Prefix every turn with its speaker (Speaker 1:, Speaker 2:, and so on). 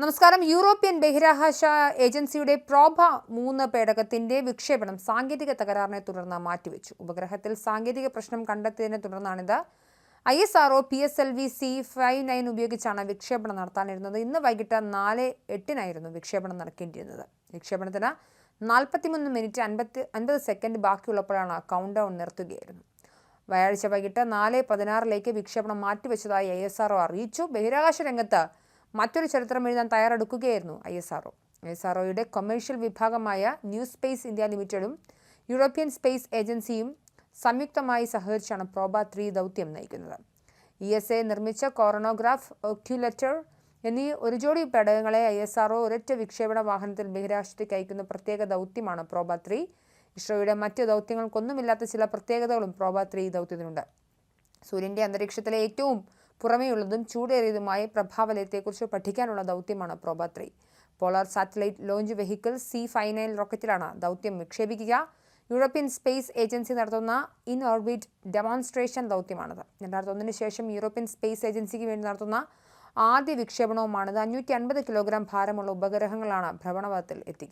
Speaker 1: നമസ്കാരം. യൂറോപ്യൻ ബഹിരാകാശ ഏജൻസിയുടെ പ്രോഭ മൂന്ന് പേടകത്തിന്റെ വിക്ഷേപണം സാങ്കേതിക തകരാറിനെ തുടർന്ന് മാറ്റിവെച്ചു. ഉപഗ്രഹത്തിൽ സാങ്കേതിക പ്രശ്നം കണ്ടെത്തിയതിനെ തുടർന്നാണിത്. I S R P S L V C five nine ഉപയോഗിച്ചാണ് വിക്ഷേപണം നടത്താനിരുന്നത്. ഇന്ന് വൈകിട്ട് നാല് എട്ടിനായിരുന്നു വിക്ഷേപണം നടക്കേണ്ടിയിരുന്നത്. വിക്ഷേപണത്തിന് നാൽപ്പത്തിമൂന്ന് മിനിറ്റ് അൻപത്തി അൻപത് സെക്കൻഡ് ബാക്കിയുള്ളപ്പോഴാണ് കൗണ്ട് ഡൗൺ നിർത്തുകയായിരുന്നു. വ്യാഴാഴ്ച വൈകിട്ട് നാല് പതിനാറിലേക്ക് വിക്ഷേപണം മാറ്റിവെച്ചതായി ഐ എസ് ആർ അറിയിച്ചു. ബഹിരാകാശ രംഗത്ത് മറ്റൊരു ചരിത്രം എഴുതാൻ തയ്യാറെടുക്കുകയായിരുന്നു I S R I S R commercial വിഭാഗമായ ന്യൂ സ്പേസ് ഇന്ത്യ ലിമിറ്റഡും യൂറോപ്യൻ സ്പേസ് ഏജൻസിയും സംയുക്തമായി സഹകരിച്ചാണ് പ്രോബ ത്രീ ദൗത്യം നയിക്കുന്നത്. ഇ എസ് എ നിർമ്മിച്ച കോറോണോഗ്രാഫ് ഒക്യുലേറ്റർ എന്നീ ഒരു ജോഡി പേടകങ്ങളെ ഐ എസ് ആർ ഒരൊറ്റ വിക്ഷേപണ വാഹനത്തിൽ ബഹിരാഷ്ട്രത്തേക്ക് അയക്കുന്ന പ്രത്യേക ദൗത്യമാണ് പ്രോബ ത്രീ ഇസ്രോയുടെ മറ്റ് ദൗത്യങ്ങൾക്കൊന്നുമില്ലാത്ത ചില പ്രത്യേകതകളും പ്രോബ ത്രീ ദൗത്യത്തിനുണ്ട്. സൂര്യന്റെ അന്തരീക്ഷത്തിലെ ഏറ്റവും പുറമേയുള്ളതും ചൂടേറിയതുമായ പ്രഭാവലയത്തെക്കുറിച്ച് പഠിക്കാനുള്ള ദൗത്യമാണ് Proba three polar satellite launch vehicle C five nine റോക്കറ്റിലാണ് ദൗത്യം വിക്ഷേപിക്കുക. യൂറോപ്യൻ സ്പേസ് ഏജൻസി നടത്തുന്ന ഇൻ ഓർബിറ്റ് ഡെമോൺസ്ട്രേഷൻ ദൗത്യമാണിത്. രണ്ടായിരത്തി ഒന്നിന് ശേഷം യൂറോപ്യൻ സ്പേസ് ഏജൻസിക്ക് വേണ്ടി നടത്തുന്ന ആദ്യ വിക്ഷേപണവുമാണിത്. അഞ്ഞൂറ്റി അൻപത് കിലോഗ്രാം ഭാരമുള്ള ഉപഗ്രഹങ്ങളാണ് ഭ്രമണപഥത്തിൽ എത്തിക്കുക.